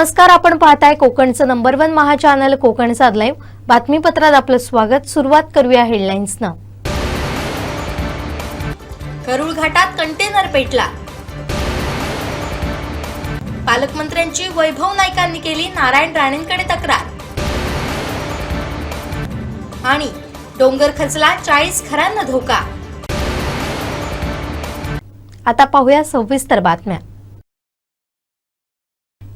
नमस्कार आपण पाहताय कोकणचं नंबर वन महा चॅनल कोकणचा लाईव्ह बातमीपत्रात आपलं स्वागत. सुरुवात करूया हेडलाईन्सनं करुळ घाटात कंटेनर पेटला. पालकमंत्र्यांची वैभव नाईकांनी केली नारायण राणेंकडे तक्रार. आणि डोंगर खचला चाळीस घरांना धोका. आता पाहूया सविस्तर बातम्या.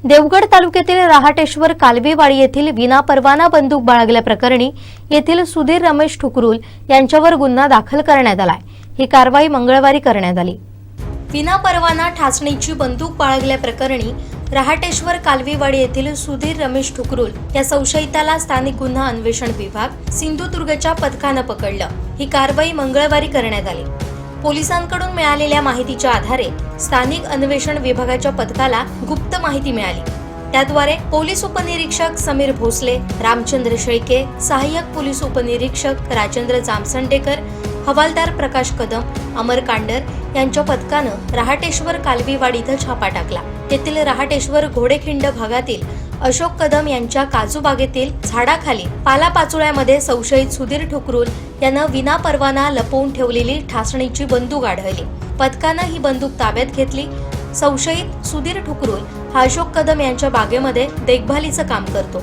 देवगड तालुक्यातील रहाटेश्वर कालवेवाडी येथील विनापरवाना बंदूक बाळगल्याप्रकरणी येथील सुधीर रमेश ठुकरुल यांच्यावर गुन्हा दाखल करण्यात आलाय. ही कारवाई मंगळवारी करण्यात आली. विनापरवाना ठाचणीची बंदूक बाळगल्याप्रकरणी रहाटेश्वर कालवेवाडी येथील सुधीर रमेश ठुकरुल या संशयिताला स्थानिक गुन्हा अन्वेषण विभाग सिंधुदुर्गच्या पथकानं पकडलं. ही कारवाई मंगळवारी करण्यात आली. पोलिसांकडून मिळालेल्या माहितीच्या आधारे स्थानिक अन्वेषण विभागाच्या पथकाला गुप्त माहिती मिळाली. त्याद्वारे पोलीस उपनिरीक्षक समीर भोसले रामचंद्र शेळके सहाय्यक पोलीस उपनिरीक्षक राजेंद्र जामसंडेकर हवालदार प्रकाश कदम अमर कांडर यांच्या पथकानं रहाटेश्वर कालवीवाड इथं छापा टाकला. तेथील रहाटेश्वर घोडेखिंड भागातील अशोक कदम यांच्या काजू बागेतील झाडाखाली पालापाचोळ्यामध्ये संशयित सुधीर ठुकरुल यानं विनापरवाना लपवून ठेवलेली ठासणीची बंदूक आढळली. पथकानं ही बंदूक ताब्यात घेतली. संशयित सुधीर ठुकरुल हा अशोक कदम यांच्या बागेमध्ये देखभालीचं काम करतो.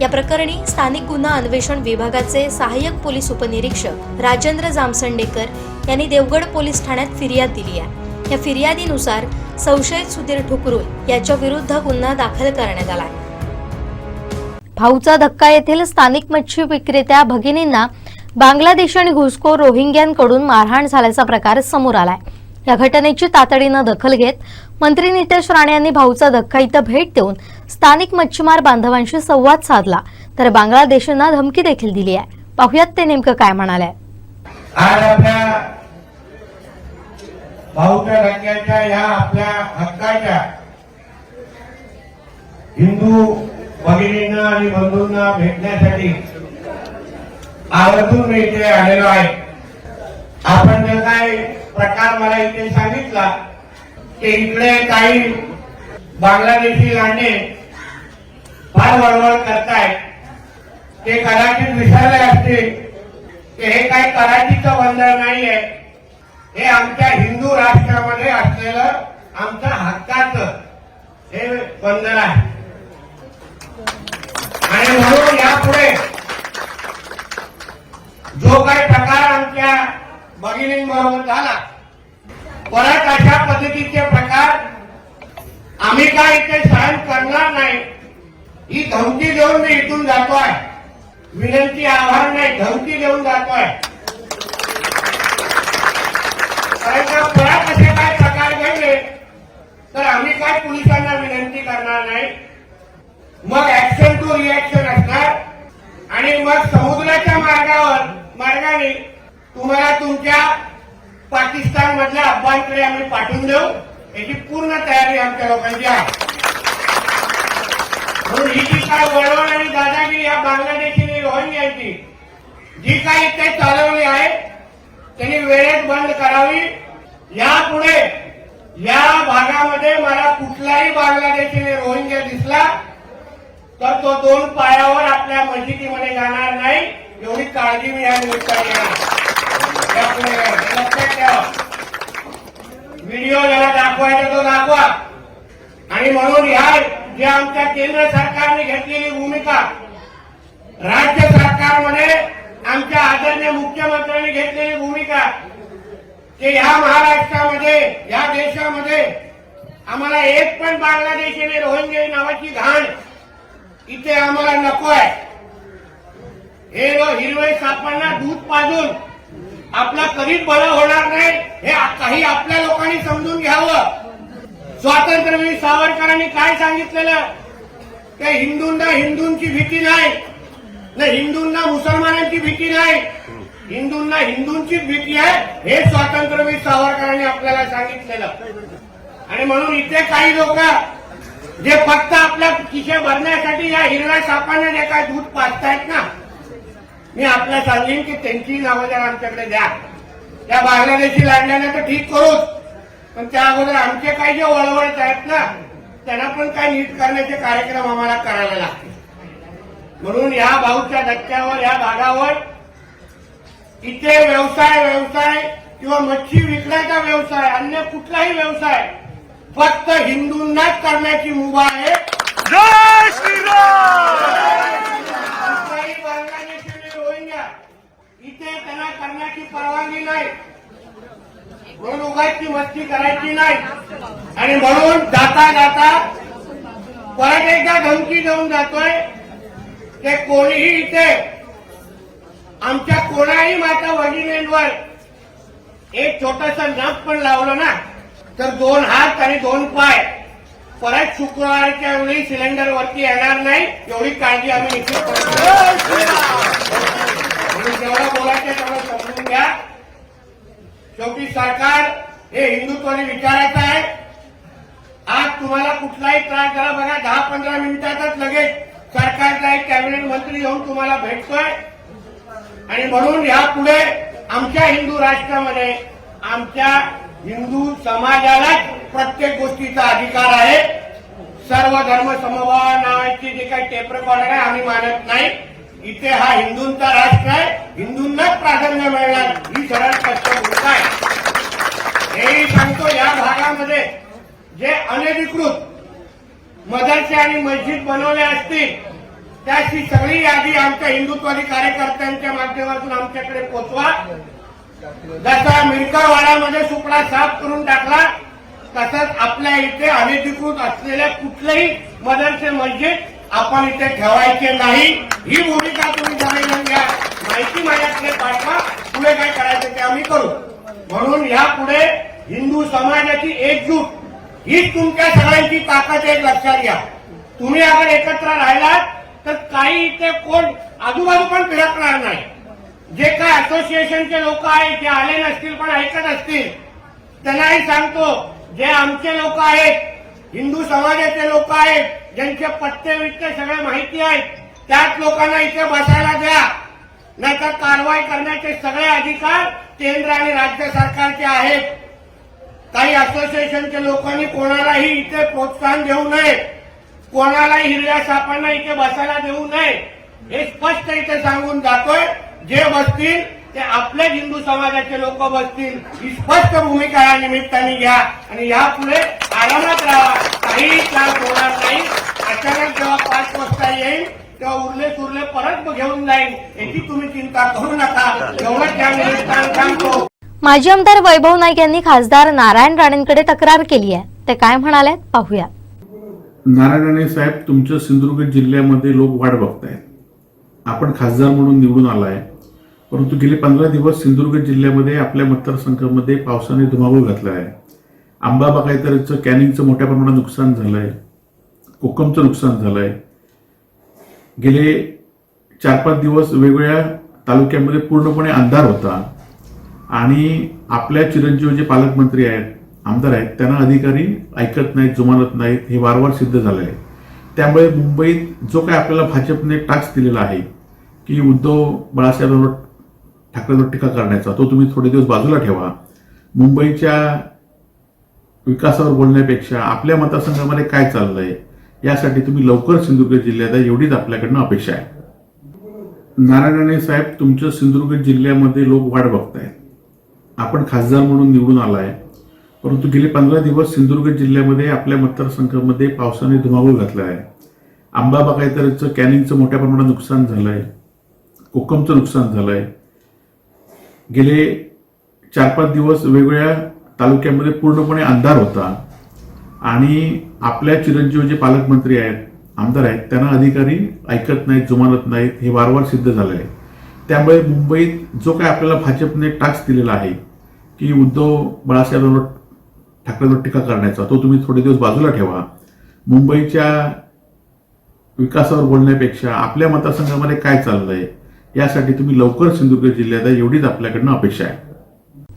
या प्रकरणी स्थानिक गुन्हा अन्वेषण विभागाचे सहाय्यक पोलीस उपनिरीक्षक राजेंद्र जामसंडेकर यांनी देवगड पोलीस ठाण्यात फिर्याद दिली आहे. या फिर्यादीनुसार संशयित सुधीर ठुकरुल याच्या विरुद्ध गुन्हा दाखल करण्यात आला आहे. भाऊचा धक्का येथील स्थानिक मच्छी विक्रेत्या भगिनींना बांगलादेश आणि घुसखोर रोहिंग्यांकडून मारहाण झाल्याचा प्रकार समोर आलाय. या घटनेची तातडीनं दखल घेत मंत्री नितेश राणे यांनी भाऊचा धक्का इथं भेट देऊन स्थानिक मच्छीमार बांधवांशी संवाद साधला. तर बांगलादेशांना धमकी देखील दिली आहे. पाहुयात ते नेमकं काय म्हणाले. आज आपल्या भाऊच्या या आपल्या हक्काच्या हिंदू भगिनींना आणि बंधूंना भेटण्यासाठी आवर्जून मी इथे आलेलो आहे. आपण जर काय प्रकार मला इथे सांगितला की इकडे काही बांगलादेशी लांडे फार वळवळ करतायत ते कदाचित विसरले असतील की हे काही कराचीचं बंधन नाहीये. हे आमच्या हिंदू राष्ट्रामध्ये असलेलं आमच्या हक्काचं हे बंधन आहे. आणि म्हणून यापुढे जो काही प्रकार आमच्या भगिनींबरोबर झाला परत अशा पद्धतीचे प्रकार आम्ही काय इथे सहन करणार नाही ही धमकी देऊन मी इथून जातोय. विनंती आव्हान नाही धमकी देऊन जातोय. कारण का परत असे काय प्रकार घडले तर आम्ही काय पोलिसांना विनंती करणार नाही? मग ऍक्शन टू रिॲक्शन असणार. आणि मग समुद्राच्या मार्गावर मार्गाने तुम्हाला तुमच्या पाकिस्तान मधल्या अफगाणकडे आम्ही पाठवून देऊ. याची पूर्ण तयारी आमच्या लोकांची आहे. म्हणून ही जी काय वळवण आणि दादागिरी या बांगलादेशी रोहिंग्यांची जी काही ते चालवली आहे त्यांनी वेळेत बंद करावी. यापुढे या भागामध्ये मला कुठलाही बांगलादेशीने रोहिंग्या दिसला तर तो दोन पायावर आपल्या मशिदीमध्ये जाणार नाही. एवढी काळजी मी या निमित्ताने लक्षात ठेवा. व्हिडिओ ज्याला दाखवायचा तो दाखवा. आणि म्हणून ह्या जे आमच्या केंद्र सरकारने घेतलेली भूमिका राज्य सरकारमध्ये आमच्या आदरणीय मुख्यमंत्र्यांनी घेतलेली भूमिका की ह्या महाराष्ट्रामध्ये या देशामध्ये आम्हाला एक पण बांगलादेशीने रोहिंगे नावाची घाण इथे आम्हाला नको आहे. हे हिरवे सापांना दूध पाजून आपला कधीच बळं होणार नाही हे काही आपल्या लोकांनी समजून घ्यावं. स्वातंत्र्यवीर सावरकरांनी काय सांगितलेलं? की हिंदूंना हिंदूंची भीती नाही हिंदूंना मुसलमानांची भीती नाही हिंदूंना हिंदूंचीच भीती आहे हे स्वातंत्र्यवीर सावरकरांनी आपल्याला सांगितलेलं. आणि म्हणून इथे काही लोक जे फक्त आपल्या खिशे भरण्यासाठी या हिरव्या सापाने जे काय दूध पाजतायत ना. मी आपल्या सांगेन की त्यांची नावं जर आमच्याकडे द्या. त्या बांगलादेशी लाडल्याने तर ठीक करूच पण त्या अगोदर आमचे काही जे वळवळत आहेत ना त्यांना पण काय नीट करण्याचे कार्यक्रम आम्हाला करायला लागतील. म्हणून या भाऊच्या धक्क्यावर या भागावर इथे व्यवसाय व्यवसाय किंवा मच्छी विकण्याचा व्यवसाय अन्य कुठलाही व्यवसाय फक्त हिंदूंनाच करण्याची मुभा आहे. जय रोहिंग्या इथे त्यांना करण्याची परवानगी नाही. म्हणून उगाची मस्ती करायची नाही. आणि म्हणून जाता जाता परत एकदा धमकी देऊन जातोय ते कोणीही इथे आमच्या कोणाही माता भगिनींवर एक छोटस नख पण लावलं ना. तर दोन हात आणि दोन पाय. परत शुक्रवारच्या वेळी सिलेंडर वरती येणार नाही एवढी काळजी आम्ही निश्चित करतो. जेवढा जेवढं बोलायचं तेवढं समजून घ्या. शेवटी सरकार हे हिंदुत्वाने विचारायचं आहे. आज तुम्हाला कुठलाही त्रास झाला बघा दहा पंधरा मिनिटातच लगेच सरकारचा एक कॅबिनेट मंत्री येऊन तुम्हाला भेटतोय. आणि म्हणून यापुढे आमच्या हिंदू राष्ट्रामध्ये आमच्या हिंदू समाजाला प्रत्येक गोष्टीचा अधिकार आहे. सर्व धर्म समभाव नावाची जे काही टेपरेकॉर्डर आहे आम्ही मानत नाही. इथे हा हिंदूंचा राष्ट्र आहे. हिंदूंनाच प्राधान्य मिळणार. ही सरळ स्पष्ट भूमिका आहे. हेही सांगतो या भागामध्ये जे अनधिकृत मदरसे आणि मस्जिद बनवले असतील त्याची सगळी यादी आमच्या हिंदुत्वादी कार्यकर्त्यांच्या माध्यमातून आमच्याकडे पोचवा. जसा मिरकरवाड्यामध्ये सुपडा साफ करून टाकला तसंच आपल्या इथे अनधिकृत असलेल्या कुठलेही मदरसे मस्जिद आपण इथे ठेवायचे नाही. ही भूमिका तुम्ही जाणून घ्या. माहिती माझ्याकडे पाठवा. पुढे काय करायचं ते आम्ही करू. म्हणून यापुढे हिंदू समाजाची एकजूट हीच तुमच्या सगळ्यांची ताकद एक लक्षात घ्या. तुम्ही अगर एकत्र राहिलात तर काही इथे कोण आजूबाजू पण फिरकणार नाही. जे काय असोसिएशनचे लोक आहेत जे आले नसतील पण ऐकत असतील त्यांनाही सांगतो जे आमचे लोक आहेत हिंदू समाजाचे लोक आहेत ज्यांचे पत्ते वित्ते सगळे माहिती आहेत त्याच लोकांना इथे बसायला द्या. नाहीतर कारवाई करण्याचे सगळे अधिकार केंद्र आणि राज्य सरकारचे आहेत. काही असोसिएशनच्या लोकांनी कोणालाही इथे प्रोत्साहन देऊ नये. कोणालाही हिरव्या सापांना इथे बसायला देऊ नये. हे स्पष्ट इथे सांगून जातोय. जे बसतील ते आपले हिंदू समाजाचे लोक बसतील. ही स्पष्ट भूमिका या निमित्ताने घ्या. आणि यापुढे आरामात राहा. काहीही त्रास होणार नाही. अचानक जेव्हा पाच वाजता येईल तेव्हा उरले सुरले परत घेऊन जाईल. याची तुम्ही चिंता करू नका. एवढंच त्या निमित्तानं सांगतो. माजी आमदार वैभव नाईक यांनी खासदार नारायण राणेंकडे तक्रार केली आहे. ते काय म्हणाले पाहूया. नारायण राणे साहेब तुमच्या सिंधुदुर्ग जिल्ह्यामध्ये लोक वाट बघतायत. आपण खासदार म्हणून निवडून आलाय. परंतु गेले पंधरा दिवस सिंधुदुर्ग जिल्ह्यामध्ये आपल्या मतदारसंघामध्ये पावसाने धुमाकूळ घातला आहे. आंबा बागायतचं कॅनिंगचं मोठ्या प्रमाणात नुकसान झालं आहे कोकमचं नुकसान झालंय. गेले चार पाच दिवस वेगवेगळ्या तालुक्यामध्ये पूर्णपणे अंधार होता. आणि आपल्या चिरंजीव जे पालकमंत्री आहेत आमदार आहेत त्यांना अधिकारी ऐकत नाहीत जुमानत नाहीत हे वारंवार सिद्ध झालं आहे त्यामुळे मुंबईत जो काय आपल्याला भाजपने टास्क दिलेला आहे की उद्धव बाळासाहेब ठाकरेंवर टीका करण्याचा तो तुम्ही थोडे दिवस बाजूला ठेवा. मुंबईच्या विकासावर बोलण्यापेक्षा आपल्या मतदारसंघामध्ये काय चाललंय यासाठी तुम्ही लवकर सिंधुदुर्ग जिल्ह्यात एवढीच आपल्याकडनं अपेक्षा आहे. नारायण राणे साहेब तुमच्या सिंधुदुर्ग जिल्ह्यामध्ये लोक वाट बघतायत. आपण खासदार म्हणून निवडून आलाय परंतु गेले पंधरा दिवस सिंधुदुर्ग जिल्ह्यामध्ये आपल्या मतदारसंघामध्ये पावसाने धुमाकूळ घातला आहे आंबा बागायतरचं कॅनिंगचं मोठ्या प्रमाणात नुकसान झालंय कोकमचं नुकसान झालंय. गेले चार पाच दिवस वेगवेगळ्या तालुक्यामध्ये पूर्णपणे अंधार होता. आणि आपल्या चिरंजीव जे पालकमंत्री आहेत आमदार आहेत त्यांना अधिकारी ऐकत नाहीत जुमानत नाहीत हे वारंवार सिद्ध झालं आहे त्यामुळे मुंबईत जो काय आपल्याला भाजपने टास्क दिलेला आहे की उद्धव बाळासाहेबांवर ठाकरेंवर टीका करण्याचा तो तुम्ही थोडे दिवस बाजूला ठेवा. मुंबईच्या विकासावर बोलण्यापेक्षा आपल्या मतदारसंघामध्ये काय चाललंय यासाठी तुम्ही लवकर सिंधुदुर्ग जिल्ह्यात एवढीच आपल्याकडनं अपेक्षा आहे.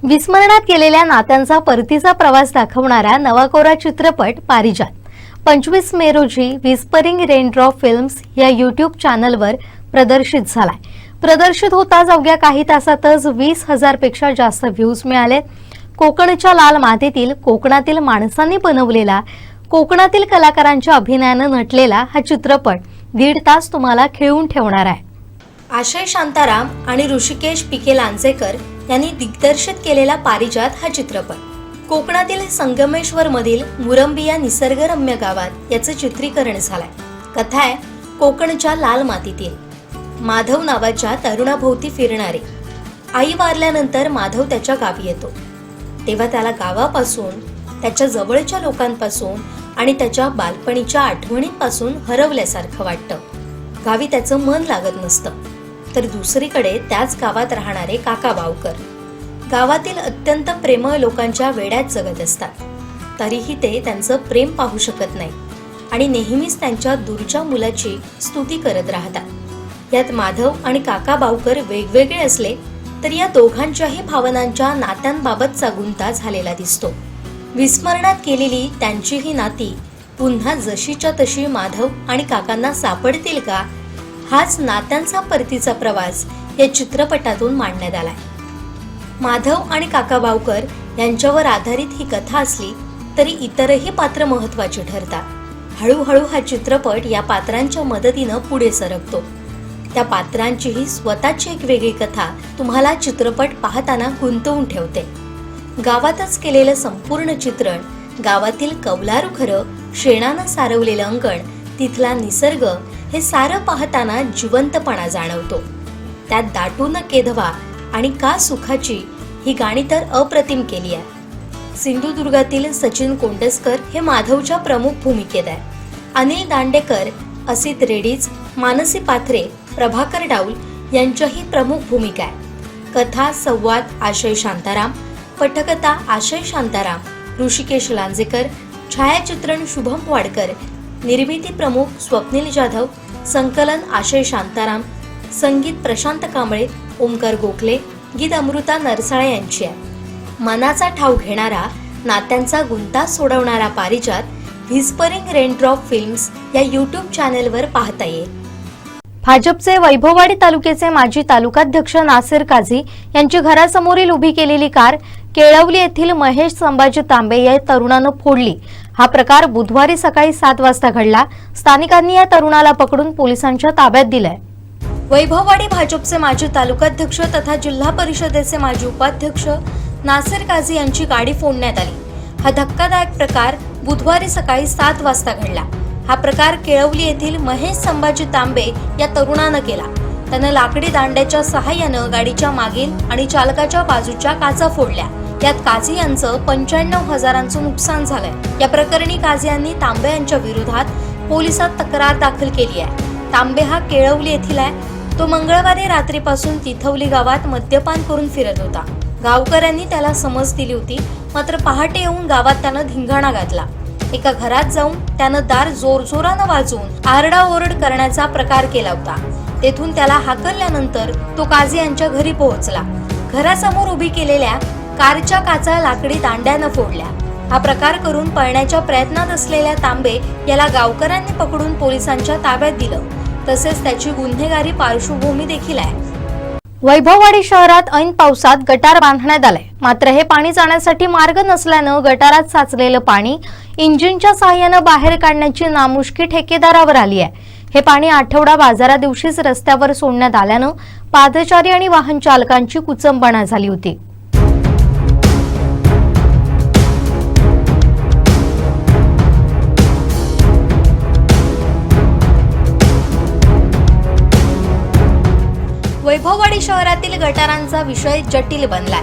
विस्मरणात गेलेल्या नात्यांचा परतीचा प्रवास दाखवणारा नवाकोरा चित्रपट पारिजात. पंचवीस मे रोजी विस्परिंग रेनड्रॉप फिल्म्स या यूट्यूब चॅनलवर प्रदर्शित झालाय. प्रदर्शित होताच अवघ्या काही तासातच वीस हजारपेक्षा जास्त व्ह्यूज मिळाले. कोकणच्या लाल मातीतील कोकणातील माणसांनी बनवलेला कोकणातील कलाकारांच्या अभिनयानं नटलेला हा चित्रपट दीड तास तुम्हाला खिळवून ठेवणार आहे. आशय शांताराम आणि ऋषिकेश पिके लांजेकर यांनी दिग्दर्शित केलेला पारिजात हा चित्रपट. कोकणातील संगमेश्वर मधील मुरंबी या निसर्गरम्य गावात याचं चित्रीकरण झालंय. कथा आहे कोकणच्या लाल मातीतील. माधव नावाच्या तरुणाभोवती फिरणारे. आई वारल्यानंतर माधव त्याच्या गावी येतो. तेव्हा त्याला गावापासून त्याच्या जवळच्या लोकांपासून आणि त्याच्या बालपणीच्या आठवणींपासून हरवल्यासारखं वाटतं. गावी त्याचं मन लागत नसतं. तर दुसरीकडे त्याच गावात राहणारे काका बावकर. गावातील अत्यंत प्रेमळ लोकांच्या वेड्यात जगत असतात. तरीही ते त्यांचं प्रेम पाहू शकत नाही आणि नेहमीच त्यांच्या दूरच्या मुलाची स्तुती करत राहतात. यात माधव आणि काका बावकर वेगवेगळे असले तर या दोघांच्याही भावनांच्या नात्यांबाबतचा गुंता झालेला दिसतो. विस्मरणात केलेली त्यांची ही नाती पुन्हा जशीच्या तशी माधव आणि काकांना सापडतील का हाच नात्यांचा परतीचा प्रवास या चित्रपटातून मांडण्यात आलाय. माधव आणि काका बावकर यांच्यावर आधारित ही कथा असली तरी इतरही पात्र महत्वाची ठरतात. हळूहळू हा चित्रपट या पात्रांच्या मदतीनं पुढे सरकतो. त्या पात्रांचीही स्वतःची एक वेगळी कथा तुम्हाला चित्रपट पाहताना गुंतवून ठेवते. गावातच केलेलं संपूर्ण चित्रण गावातील कौलारू खरं शेणानं सारवलेलं अंगण तिथला निसर्ग हे सारं पाहताना जिवंतपणा जाणवतो. त्यात दाटून केधवा आणि का सुखाची ही गाणी तर अप्रतिम केली आहे. सिंधुदुर्गातील सचिन कोंडसकर हे माधवच्या प्रमुख भूमिकेत आहे. अनिल दांडेकर असित रेडीज मानसी पाथरे प्रभाकर डाऊल यांच्याही प्रमुख भूमिका आहे. कथा संवाद आशय शांताराम पटकथा आशय शांताराम ऋषिकेश लांजेकर छायाचित्रण शुभम वाडकर निर्मिती प्रमुख स्वप्नील जाधव संकलन आशय शांताराम संगीत प्रशांत कांबळे ओमकार गोखले गीत अमृता नरसाळे यांची आहे. मनाचा ठाव घेणारा नात्यांचा गुंता सोडवणारा पारिजात व्हिस्परिंग रेनड्रॉप फिल्म्स या युट्यूब चॅनेलवर पाहता येईल. भाजपचे वैभववाडी तालुक्याचे माजी तालुकाध्यक्ष नासिर काझी यांची घरासमोरील उभी केलेली कार केळवली येथील महेश संभाजी तांबे या तरुणानं फोडली. हा प्रकार बुधवारी सकाळी सात वाजता घडला. स्थानिकांनी या तरुणाला पकडून पोलिसांच्या ताब्यात दिलाय. वैभववाडी भाजपचे माजी तालुकाध्यक्ष तथा जिल्हा परिषदेचे माजी उपाध्यक्ष नासिर काझी यांची गाडी फोडण्यात आली. हा धक्कादायक प्रकार बुधवारी सकाळी सात वाजता घडला. हा प्रकार केळवली येथील महेश संभाजी तांबे या तरुणानं केला. त्यानं लाकडी दांड्याच्या सहाय्यानं गाडीच्या मागील आणि चालकाच्या बाजूच्या काचा फोडल्या. यात काझी यांचं पंच्याण्णव हजारांचं नुकसान झालंय. या प्रकरणी काझी यांनी तांबे यांच्या विरोधात पोलिसात तक्रार दाखल केली आहे. तांबे हा केळवली येथील आहे. तो मंगळवारी रात्रीपासून तिथवली गावात मद्यपान करून फिरत होता. गावकऱ्यांनी त्याला समज दिली होती मात्र पहाटे येऊन गावात त्यानं धिंगाणा घातला. एका घरात जाऊन त्यानं दार जोरजोरानं वाजवून आरडाओरड करण्याचा प्रकार केला होता. तेथून त्याला हाकलल्यानंतर तो काझी यांच्या घरी पोहोचला. घरासमोर उभी केलेल्या कारच्या काचा लाकडी दांड्यानं फोडल्या. हा प्रकार करून पळण्याच्या प्रयत्नात असलेल्या तांबे याला गावकऱ्यांनी पकडून पोलिसांच्या ताब्यात दिलं. तसेच त्याची गुन्हेगारी पार्श्वभूमी देखील आहे. वैभववाडी शहरात ऐन पावसात गटार बांधण्यात आलंय. मात्र हे पाणी जाण्यासाठी मार्ग नसल्यानं गटारात साचलेलं पाणी इंजिनच्या सहाय्यानं बाहेर काढण्याची नामुष्की ठेकेदारावर आली आहे. हे पाणी आठवडा बाजारा दिवशीच रस्त्यावर सोडण्यात आल्यानं पादचारी आणि वाहन चालकांची कुचंबणा झाली होती. वैभववाडी शहरातील गटारांचा विषय जटिल बनलाय.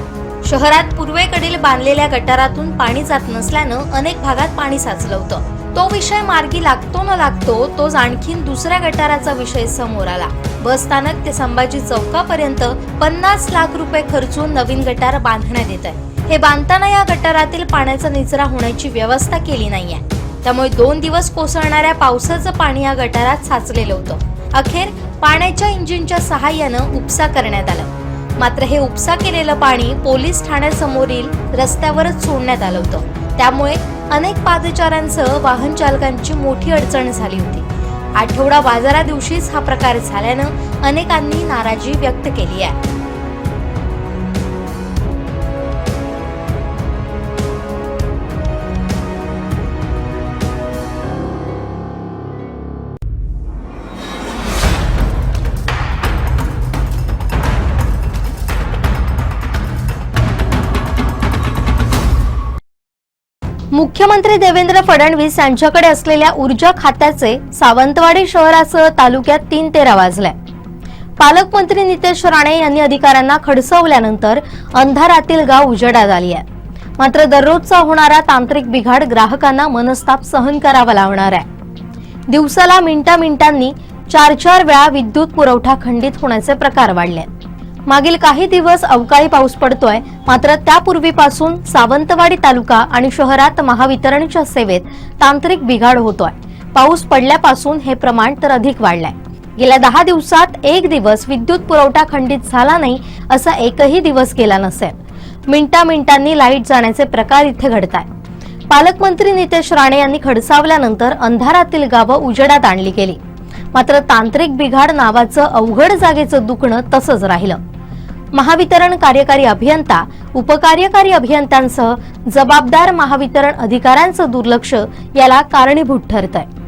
शहरात पूर्वेकडील बांधलेल्या गटारातून पाणी जात नसल्यानं अनेक भागात पाणी साचलं होतं. तो विषय मार्गी लागतो न लागतो तोच आणखीन दुसऱ्या गटाराचा विषय समोर आला. बस स्थानक ते संभाजी चौकापर्यंत पन्नास लाख रुपये खर्चून नवीन गटार बांधण्यात येत आहे हे बांधताना या गटारातील पाण्याचा निचरा होण्याची व्यवस्था केली नाहीये. त्यामुळे दोन दिवस कोसळणाऱ्या पावसाचं पाणी या गटारात साचलेलं होतं. अखेर पाण्याच्या इंजिनच्या सहाय्यानं उपसा करण्यात आला. मात्र हे उपसा केलेलं पाणी पोलीस ठाण्यासमोरील रस्त्यावरच सोडण्यात आलं होतं. त्यामुळे अनेक पादचाऱ्यांसह वाहन चालकांची मोठी अडचण झाली होती. आठवडा बाजारा दिवशीच हा प्रकार झाल्यानं अनेकांनी नाराजी व्यक्त केली आहे. मुख्यमंत्री देवेंद्र फडणवीस यांच्याकडे असलेल्या ऊर्जा खात्याचे सावंतवाडी शहरासह तालुक्यात तीन तेरा वाजल्या पालकमंत्री नितेश राणे यांनी अधिकाऱ्यांना खडसवल्यानंतर अंधारातील गाव उजेडात आली आहे. मात्र दररोजचा होणारा तांत्रिक बिघाड ग्राहकांना मनस्ताप सहन करावा लागणार आहे. दिवसाला मिनिटा मिनिटांनी चार चार वेळा विद्युत पुरवठा खंडित होण्याचे प्रकार वाढले. मागील काही दिवस अवकाळी पाऊस पडतोय. मात्र त्यापूर्वीपासून सावंतवाडी तालुका आणि शहरात महावितरणच्या सेवेत तांत्रिक बिघाड होतोय. पाऊस पडल्यापासून हे प्रमाण तर अधिक वाढलंय. गेल्या दहा दिवसात एक दिवस विद्युत पुरवठा खंडित झाला नाही असा एकही दिवस गेला नसेल. मिनिटा मिनिटांनी लाइट जाण्याचे प्रकार इथे घडताय पालकमंत्री नितेश राणे यांनी खडसावल्यानंतर अंधारातील गावं उजेडात आणली गेली. मात्र तांत्रिक बिघाड नावाचं अवघड जागेचं दुखणं तसंच राहिलं. महावितरण कार्यकारी अभियंता उपकार्यकारी अभियंत्यांसह जबाबदार महावितरण अधिकाऱ्यांचं दुर्लक्ष याला कारणीभूत ठरत आहे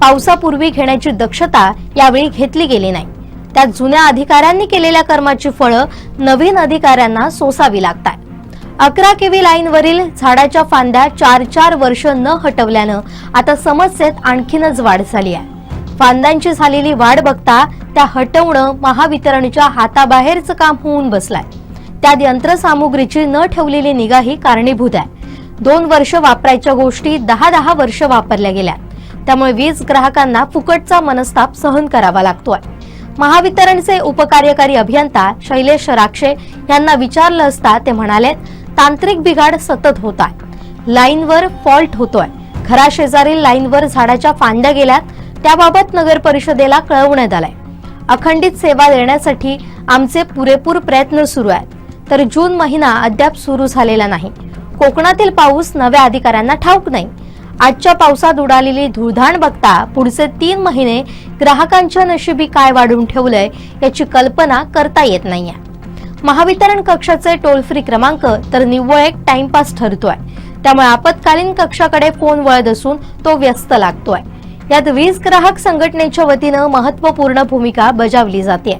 पावसापूर्वी घेण्याची दक्षता यावेळी घेतली गेली नाही. त्यात जुन्या अधिकाऱ्यांनी केलेल्या कर्माची फळं नवीन अधिकाऱ्यांना सोसावी लागतात अकरा केवी लाईनवरील झाडाच्या फांद्या चार चार वर्ष न हटवल्यानं आता समस्येत आणखीनच वाढ झाली आहे. फांद्यांची झालेली वाढ बघता त्या हटवणं महावितरणच्या हाताबाहेरचं काम होऊन बसलाय. त्यात यंत्रसामुग्रीची न ठेवलेली निगाही कारणीभूत आहे. दोन वर्ष वापरायच्या गोष्टी दहा दहा वर्ष वापरल्या गेल्या. त्यामुळे वीज ग्राहकांना फुकटचा मनस्ताप सहन करावा लागतोय. महावितरणचे उपकार्यकारी अभियंता शैलेश राक्षे यांना विचारलं असता ते म्हणाले तांत्रिक बिघाड सतत होत आहे. लाईनवर फॉल्ट होतोय. घराशेजारील लाईनवर झाडाच्या फांद्या गेल्यात. त्याबाबत नगर परिषदेला कळवण्यात आलंय. अखंडित सेवा देण्यासाठी आमचे पुरेपूर प्रयत्न सुरू आहेत. तर जून महिना अद्याप सुरू झालेला नाही. कोकणातील पाऊस नव्या अधिकाऱ्यांना ठाऊक नाही. आजच्या पावसात उडालेली धुळधाण बघता पुढचे तीन महिने ग्राहकांच्या नशिबी काय वाढून ठेवलंय याची कल्पना करता येत नाहीये. महावितरण कक्षाचे टोल फ्री क्रमांक तर निव्वळ एक टाइमपास ठरतोय. त्यामुळे आपत्कालीन कक्षाकडे फोन वळत असून तो व्यस्त लागतोय. यात वीज ग्राहक संघटनेच्या वतीनं महत्त्वपूर्ण भूमिका बजावली जाते.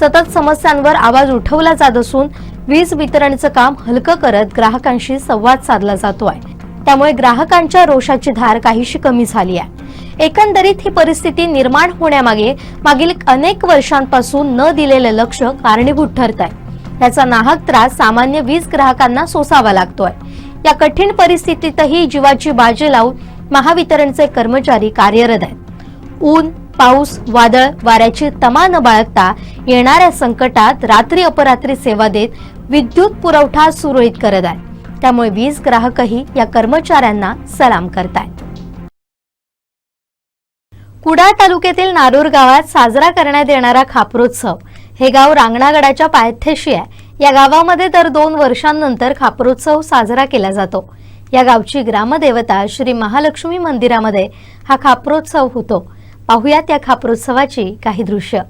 सतत समस्यांवर आवाज उठवला जात असून वीज वितरणचं काम हलकं करत ग्राहकांशी संवाद साधला जातोय. त्यामुळे ग्राहकांच्या रोषाची धार काहीशी कमी झाली आहे. एकंदरीत ही परिस्थिती निर्माण होण्यामागे मागील अनेक वर्षांपासून न दिलेलं लक्ष कारणीभूत ठरत आहे त्याचा नाहक त्रास सामान्य वीज ग्राहकांना सोसावा लागतोय. या कठीण परिस्थितीतही जीवाची बाजी लावून महावितरणचे कर्मचारी कार्यरत आहेत. ऊन पाऊस वादळ वाऱ्याची तमा न बाळगता येणाऱ्या संकटात रात्री अपरात्री सेवा देत विद्युत पुरवठा सुरळीत करत आहेत. त्यामुळे वीज ग्राहकही या कर्मचाऱ्यांना सलाम करतायत. कुडाळ तालुक्यातील नारूर गावात साजरा करण्यात येणारा खापरोत्सव हे गाव रांगणागडाच्या पायथ्याशी आहे. या गावामध्ये दर दोन वर्षांनंतर खापरोत्सव साजरा केला जातो. या गावची ग्रामदेवता श्री महालक्ष्मी मंदिरामध्ये हा खापरोत्सव होतो. पाहुयात या खापरोत्सवाची काही दृश्य.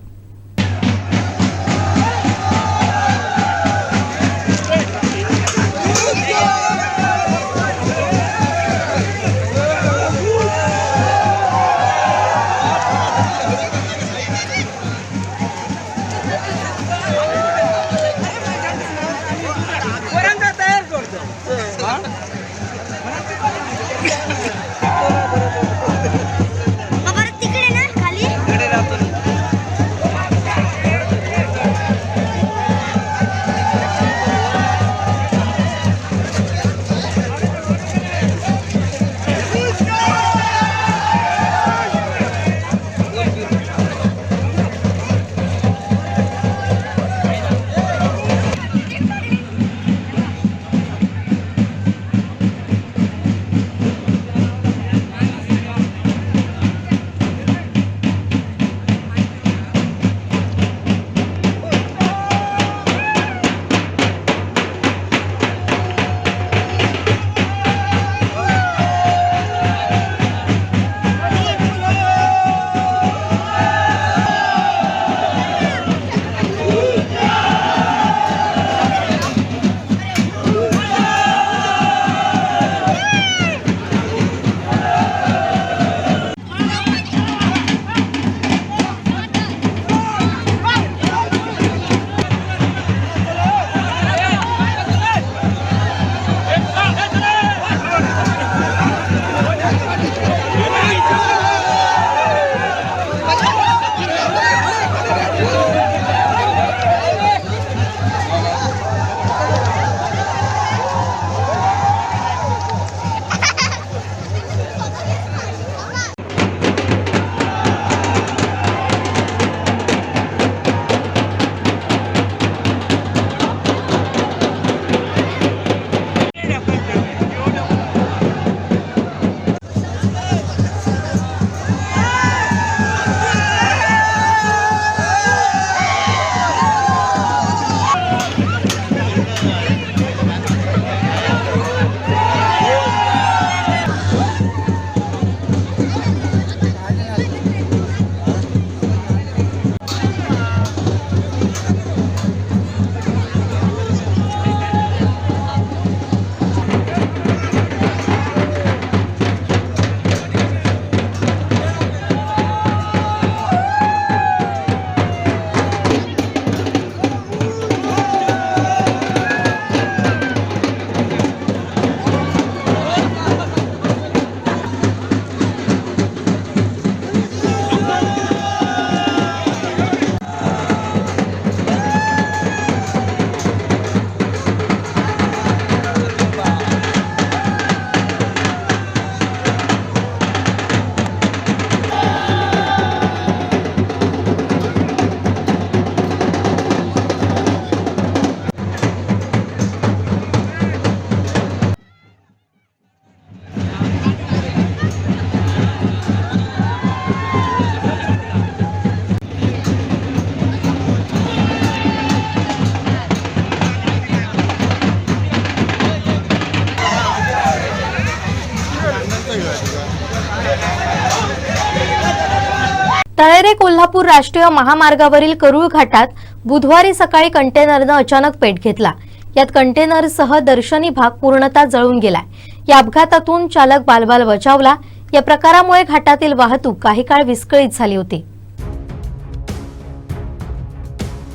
तळेरे कोल्हापूर राष्ट्रीय महामार्गावरील करूळ घाटात बुधवारी सकाळी कंटेनरनं अचानक पेट घेतला. यात कंटेनरसह दर्शनी भाग पूर्णतः जळून गेलाय. या अपघातातून चालक बालबाल बचावला. या प्रकारामुळे घाटातील वाहतूक काही काळ विस्कळीत झाली होती.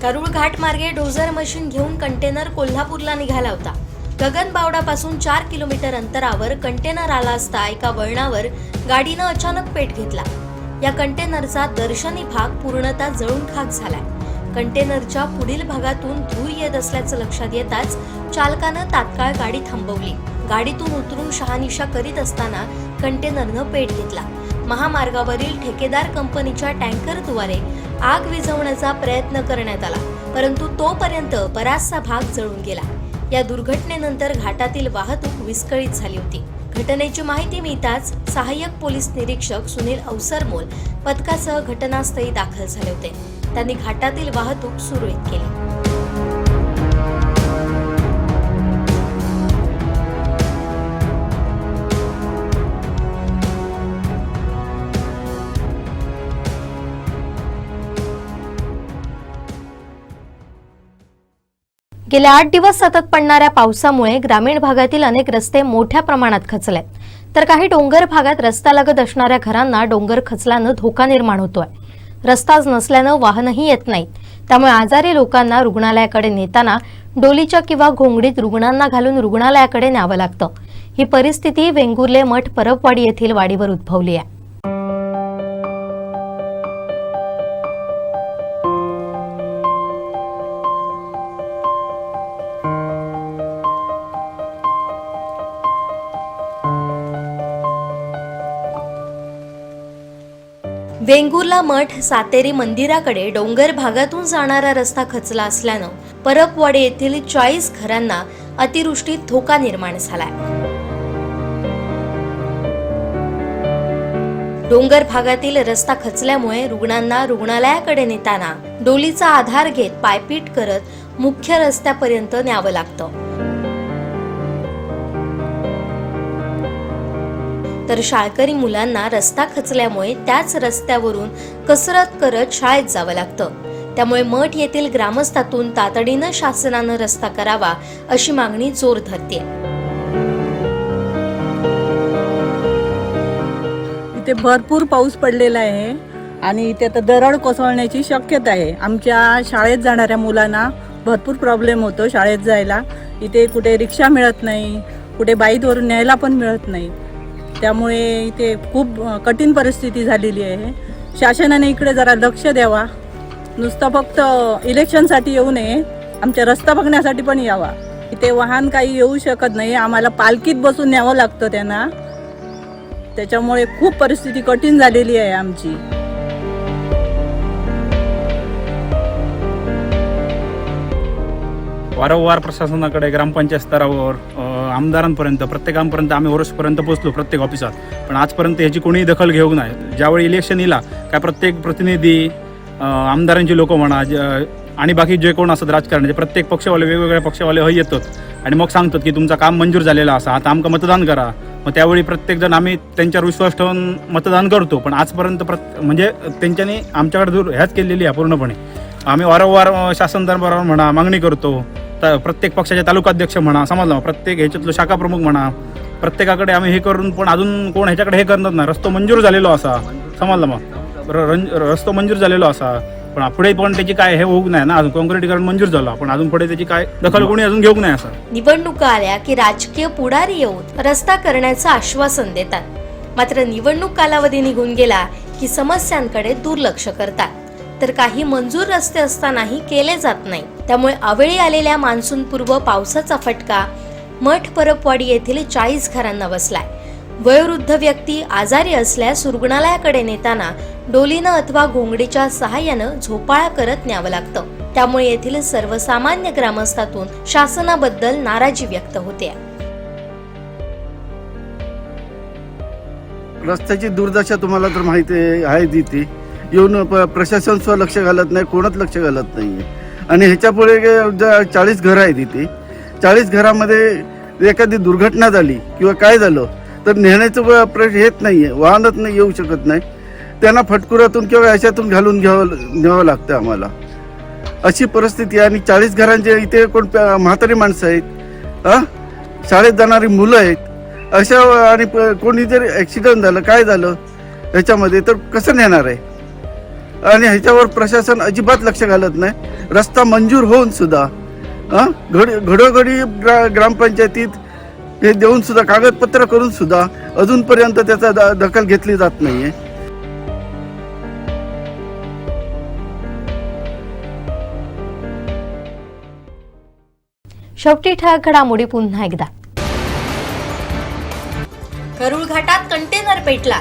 करूळ घाट मार्गे डोझर मशीन घेऊन कंटेनर कोल्हापूरला निघाला होता. गगनबावडापासून चार किलोमीटर अंतरावर कंटेनर आला असता एका वळणावर गाडीनं अचानक पेट घेतला. या कंटेनरचा दर्शनी भाग पूर्णतः जळून खाक झालाय. कंटेनरच्या पुढील भागातून धूळ येत असल्याचं लक्षात येताच चालकानं तात्काळ गाडी थांबवली. गाडीतून उतरून शहानिशा करीत असताना कंटेनरनं पेट घेतला. महामार्गावरील ठेकेदार कंपनीच्या टँकरद्वारे आग विझवण्याचा प्रयत्न करण्यात आला परंतु तोपर्यंत बराचसा भाग जळून गेला. या दुर्घटनेनंतर घाटातील वाहतूक विस्कळीत झाली होती. घटनेची माहिती मिळताच सहाय्यक पोलीस निरीक्षक सुनील अवसरमोल पथकासह घटनास्थळी दाखल झाले होते. त्यांनी घाटातील वाहतूक सुरळीत केली. गेल्या आठ दिवस सतत पडणाऱ्या पावसामुळे ग्रामीण भागातील अनेक रस्ते मोठ्या प्रमाणात खचलेत. तर काही डोंगर भागात रस्त्यालगत असणाऱ्या घरांना डोंगर खचल्यानं धोका निर्माण होतोय. रस्ताच नसल्यानं वाहनही येत नाहीत. त्यामुळे आजारी लोकांना रुग्णालयाकडे नेताना डोलीच्या किंवा घोंगडीत रुग्णांना घालून रुग्णालयाकडे न्यावं लागतं. ही परिस्थिती वेंगुर्ले मठ परबवाडी येथील वाडीवर उद्भवली आहे. वेंगुर्ला मठ सातेरी मंदिराकडे डोंगर भागातून जाणारा रस्ता खचला असल्यानं परपवाडे येथील चाळीस घरांना अतिवृष्टीत धोका निर्माण झालाय. डोंगर भागातील रस्ता खचल्यामुळे रुग्णांना रुग्णालयाकडे नेताना डोलीचा आधार घेत पायपीट करत मुख्य रस्त्यापर्यंत न्यावं लागतं. तर शाळकरी मुलांना रस्ता खचल्यामुळे त्याच रस्त्यावरून कसरत करत शाळेत जावं लागतं. त्यामुळे मठ येथील ग्रामस्थातून तातडीनं शासनानं रस्ता करावा अशी मागणी जोर धरते इथे भरपूर पाऊस पडलेला आहे आणि इथे आता दरड कोसळण्याची शक्यता आहे. आमच्या शाळेत जाणाऱ्या मुलांना भरपूर प्रॉब्लेम होतो शाळेत जायला. इथे कुठे रिक्षा मिळत नाही कुठे बाईकवरून न्यायला पण मिळत नाही. त्यामुळे इथे खूप कठीण परिस्थिती झालेली आहे. शासनाने इकडे जरा लक्ष द्यावा. नुसतं फक्त इलेक्शनसाठी येऊ नये. आमच्या रस्ता बघण्यासाठी पण यावा. इथे वाहन काही येऊ शकत नाही. आम्हाला पालखीत बसून न्यावं लागतं त्यांना. त्याच्यामुळे खूप परिस्थिती कठीण झालेली आहे आमची. वारंवार प्रशासनाकडे ग्रामपंचायत स्तरावर आमदारांपर्यंत प्रत्येकांपर्यंत आम्ही वरसपर्यंत पोहोचलो प्रत्येक ऑफिसात. पण आजपर्यंत याची कोणीही दखल घेऊ नाही. ज्यावेळी इलेक्शन येला काय प्रत्येक प्रतिनिधी आमदारांची लोक म्हणा आणि बाकी जे कोण असतात राजकारणाचे प्रत्येक पक्षवाले वेगवेगळ्या पक्षवाले हय येतात. आणि मग सांगतात की तुमचं काम मंजूर झालेलं असा आता आमचं मतदान करा. मग त्यावेळी प्रत्येकजण आम्ही त्यांच्यावर विश्वास ठेवून मतदान करतो. पण आजपर्यंत प्रत म्हणजे त्यांच्यानी आमच्याकडे दूर ह्याच केलेली आहे पूर्णपणे. आम्ही वारंवार शासन दरबारावर म्हणा मागणी करतो. तर प्रत्येक पक्षाचे तालुकाध्यक्ष म्हणा समजलं प्रत्येक ह्याच्यातलं शाखा प्रमुख म्हणा प्रत्येकाकडे आम्ही हे करून पण अजून कोण ह्याच्याकडे हे करणार नाही. रस्तो मंजूर झालेलो असा समजलं मग रंज- रस्तो मंजूर झालेलो असा. पण पुढे पण त्याची काय हे होऊ नाही ना अजून काँक्रिटीकरण मंजूर झालं. पण अजून पुढे त्याची काय दखल कोणी अजून घेऊ नाही असं. निवडणुका आल्या की राजकीय पुढारी येऊन रस्ता करण्याचं आश्वासन देतात. मात्र निवडणूक कालावधी निघून गेला की समस्यांकडे दुर्लक्ष करतात. तर काही मंजूर रस्ते असतानाही केले जात नाही. त्यामुळे अवेळी आलेल्या मान्सूनपूर्व पावसाचा फटका मठ परपवाडी येथील चाळीस घरांना बसलाय. वयोवृद्ध व्यक्ती आजारी असल्यास रुग्णालयाकडे नेताना डोलीनं अथवा घोंगडीच्या सहाय्यानं झोपाळा करत न्यावं लागतं. त्यामुळे येथील सर्वसामान्य ग्रामस्थातून शासनाबद्दल नाराजी व्यक्त होते. रस्त्याची दुर्दशा तुम्हाला तर माहिती आहे आहे येऊन प- प्रशासन सुद्धा लक्ष घालत नाही कोणच लक्ष घालत नाही आणि ह्याच्यापुढे चाळीस घरं आहेत इथे चाळीस घरामध्ये एखादी दुर्घटना झाली किंवा काय झालं तर नेण्याचं व- प्रश्न येत आहे वाहनच नाही येऊ शकत नाही. त्यांना फटकुरातून किंवा अशातून घालून घ्यावं घ्यावं लागतं आम्हाला. अशी परिस्थिती आहे. आणि चाळीस घरांचे इथे कोण म्हातारी माणसं आहेत हा शाळेत जाणारी मुलं आहेत अशा आणि प- कोणी जर ॲक्सिडेंट झालं काय झालं ह्याच्यामध्ये तर कसं नेणार आहे? आणि ह्याच्यावर प्रशासन अजिबात लक्ष घालत नाही. रस्ता मंजूर होऊन सुद्धा हा? घड घडोघडी ग्रा ग्रामपंचायतीत हे देऊन सुद्धा कागदपत्र करून सुद्धा अजूनपर्यंत त्याचा दखल घेतली जात नाहीये. शेवटी ठळक घडामोडी पुन्हा एकदा. करुळ घाटात कंटेनर पेटला.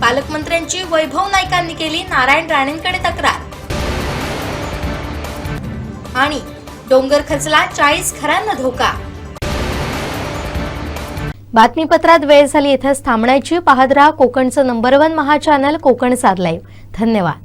पालकमंत्र्यांची वैभव नाईकांनी केली नारायण राणेंकडे तक्रार. आणि डोंगर खचला चाळीस घरांना धोका. बातमीपत्रात वेळ झाली इथंच थांबण्याची. पाहत राहा कोकणचं number one Maha channel Konkan साध लाईव्ह धन्यवाद.